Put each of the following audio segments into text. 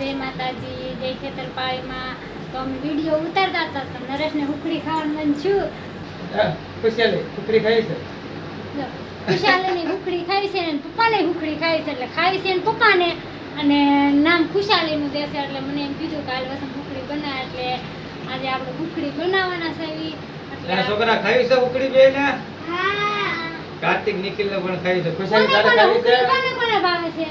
જય માતાજી જય ખેતરપાળીમાં. તો અમે વીડિયો ઉતારતા હતા. તો નરેશને ઉખડી ખાવાનું મન છું ખુશાલે ઉખડી ખાઈ છે? ખુશાલીની ઉખડી ખાઈ છે અને પપ્પાને ઉખડી ખાઈ છે એટલે ખાઈ છે ને પપ્પાને. અને નામ ખુશાલીનું દેશે એટલે મને એમ કીધું કે હાલ વસંત ઉખડી બનાવે એટલે આજે આપણે ઉખડી બનાવવાના છે એવી એટલે છોકરા ખાઈ છે ઉખડી બે ને કાર્તિક નિખિલ પણ ખાઈ છે. ખુશાલી તારે ખાવી છે? કોને કોને ભાવે છે?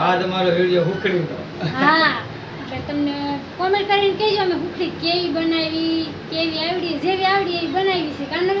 આ તમારો વીડિયો ઉકળીનો હા એટલે તમને કોમેન્ટ કરીને કહેજો અમે ઉખડી કેવી બનાવી કેવી આવડી જેવી આવડી એવી બનાવી છે. કારણ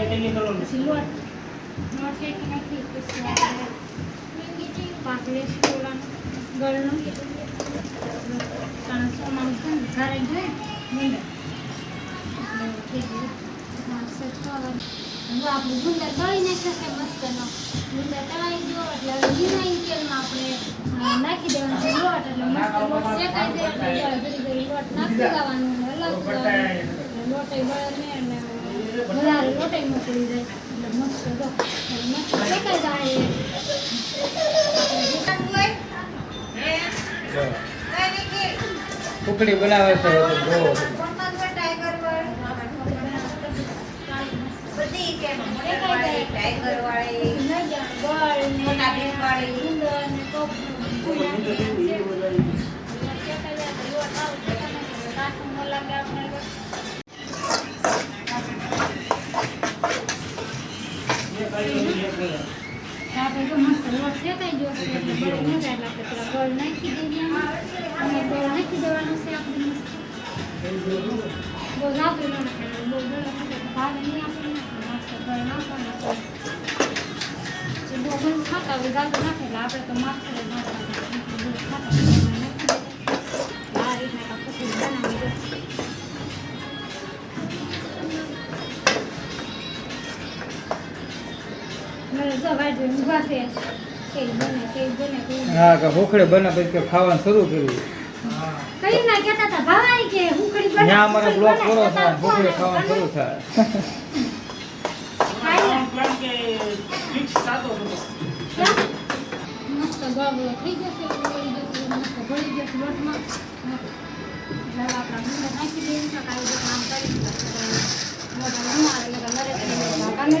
લોટ લોટ શેકી નાખી પછી આપણે પાતળી સોડાનો ગળનો છે ને ઘરે જોઈએ માણસો ખાવાનું જો ગુંદર તળી નાખ્યો છે મસ્તનો ગુંદર તળાઈ ગયો એટલે તેલમાં આપણે નાખી દેવાનું છે લોટ એટલે મસ્ત લોટ શેકાઈ એટલે લોટ નાખી દેવાનું અને હલાવતું જવાનું. બળે વધારે લોટે મોકલી જાય એટલે મસ્ત જો મસ્ત શેકાઈ જાય જો. ઉકળી બનાવે છે તો જોવો આપણે તો મસ્ત લોટ શેકાઈ ગયો છે એટલે બળી ન જાય એટલે આપણે પેલા ગોળ નાખી દઈએ અને ગોળ નાખી દેવાનો છે આપણે મસ્ત બહુ ઝાપી ન નાખવાનું બહુ ગળો ગોળ બધું ખાતા આપણે હા કે ઉકળી બને પછી કે ખાવાનું શરૂ કર્યું. કઈ ના કહેતા હતા ભાવાય કે હુંખડી બને ત્યાં અમારો બ્લોક પૂરો થાય કોણ ખાવાનું શરૂ થાય. મસ્ત ગળગળો થઈ જશે ગળી જશે મસ્ત ગળી જશે લોટમાં. હવે નાખી દઈએ તો કાંઈ રીતે કામ કરી લોટ આવે એટલે નરે કરીને ભાગાને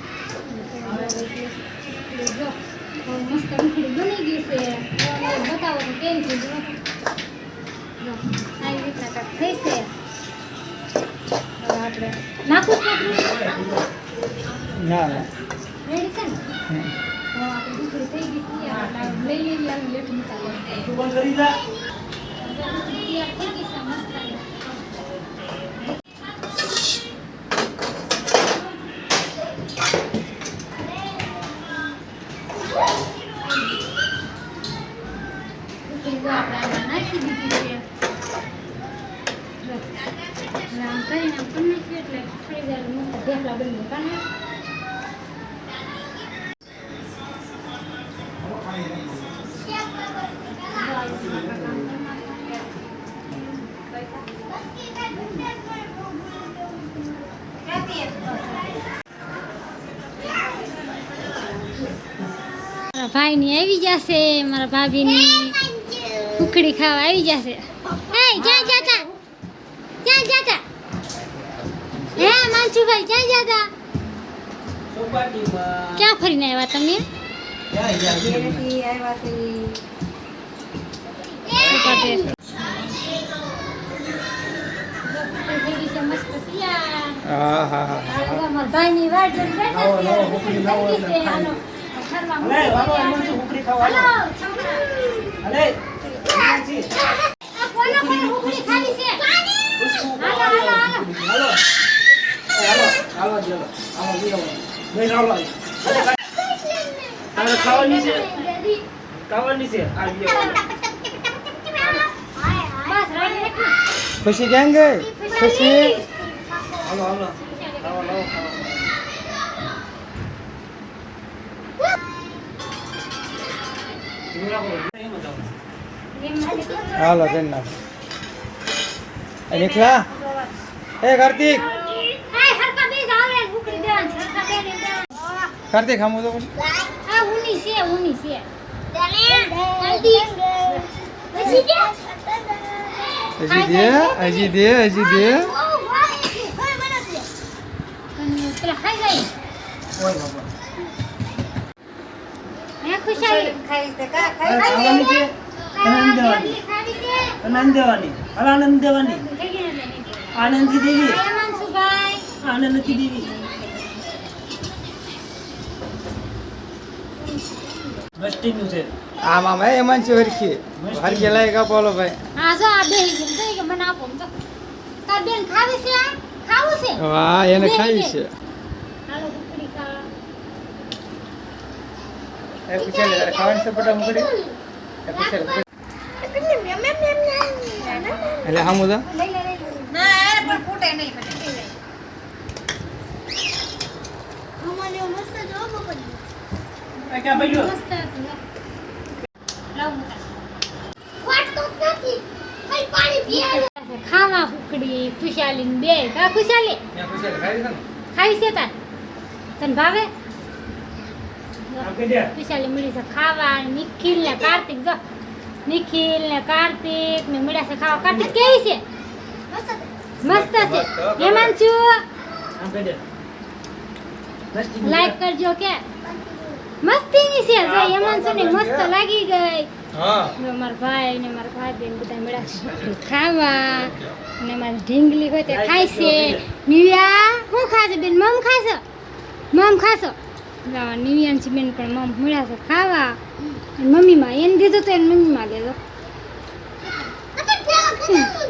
કુકરી જો આપણે આમાં નાખી દીધી છે. હવે આમ કરીને આમ કરી નાખીએ એટલે થોડી વાર મસ્ત ઢેફલા બની મારા ભાઈની આવી જશે મારા ભાભીની ઉખડી ખાવા આવી જશે. હે ક્યાં જાતા હે માનસુભાઈ ક્યાં જાતા ક્યાં ફરીને આવ્યા તમે સપાટે. થઈ ગઈ છે મસ્ત તૈયાર. હા હા હા હાલો, મારા ભાઈની વાટ જોઈને બેઠા છીએ. થઈ ગઈ છે, હાલો. ઘરમાં મૂકી દો. હાલો, છોકરા. આ કોનો કોઈ ઉખડી ખાવી છે? હાલો, હાલો, હાલો. તારે ખાવાની છે. ખાવાની છે. ખુશી ક્યાં ગઈ ખુશી હાલો હાલો લાવો લાવો. હાલો નાખ નીકળા એ કાર્તિક હાય, હરખા બેસ, આવે, ઉખડી દેવાની છે, હરખા બેસી દેવાની. કાર્તિક ખામો તો. આ ઊની છે, ઊની છે. હજી દે. હજી દે હજી દે આનંદ દેવાની? આનંદ દેવી. આનંદ દેવી. મસ્તીનું છે આમ આમ એ મન છે હરખી હરખી લાઈ કાપો હાલો ભાઈ હા, જો આ ગઈ. જઈ કે મને આપો. જો. તાર બેન ખાવી છે આ? ખાવું છે? વાહ એને ખાઈ છે હાલો, ઉખડી ખા. એ પૂછે તારે ખાવાની છે પટા મુકડી એ પૂછે એટલે હામું તો લઈ લે, લઈ લે. મસ્ત હતું. ખાવા ઉખડી ખુશાલી બે. કા ખુશાલી? ખાવી છે તાર. તને ભાવે? ખુશાલી મળી છે ખાવા. નિખિલ ને કાર્તિક જો. નિખિલ ને કાર્તિક ને મળ્યા છે ખાવા. કાર્તિક કેવી છે? મસ્ત છે. હેમાંશુ? આપી લાઈક કરજો કે. મસ્તી મસ્તીની છે. ભાઈ યમનસુની મસ્ત લાગી ગઈ. હા. મારા ભાઈ ને મારા ભાઈ બેન બધા મળ્યા ખાવા. ને મારી ઢીંગલી હોય તે ખાઈ છે. નિવ્યા શું ખાશે બેન? મમ ખાશો? મમ ખાશો? નિવ્યાંશી બેન પણ મમ મળ્યા છે ખાવા. મમ્મીમાં એને દીધું તો એને મમ્મીમાં દેજો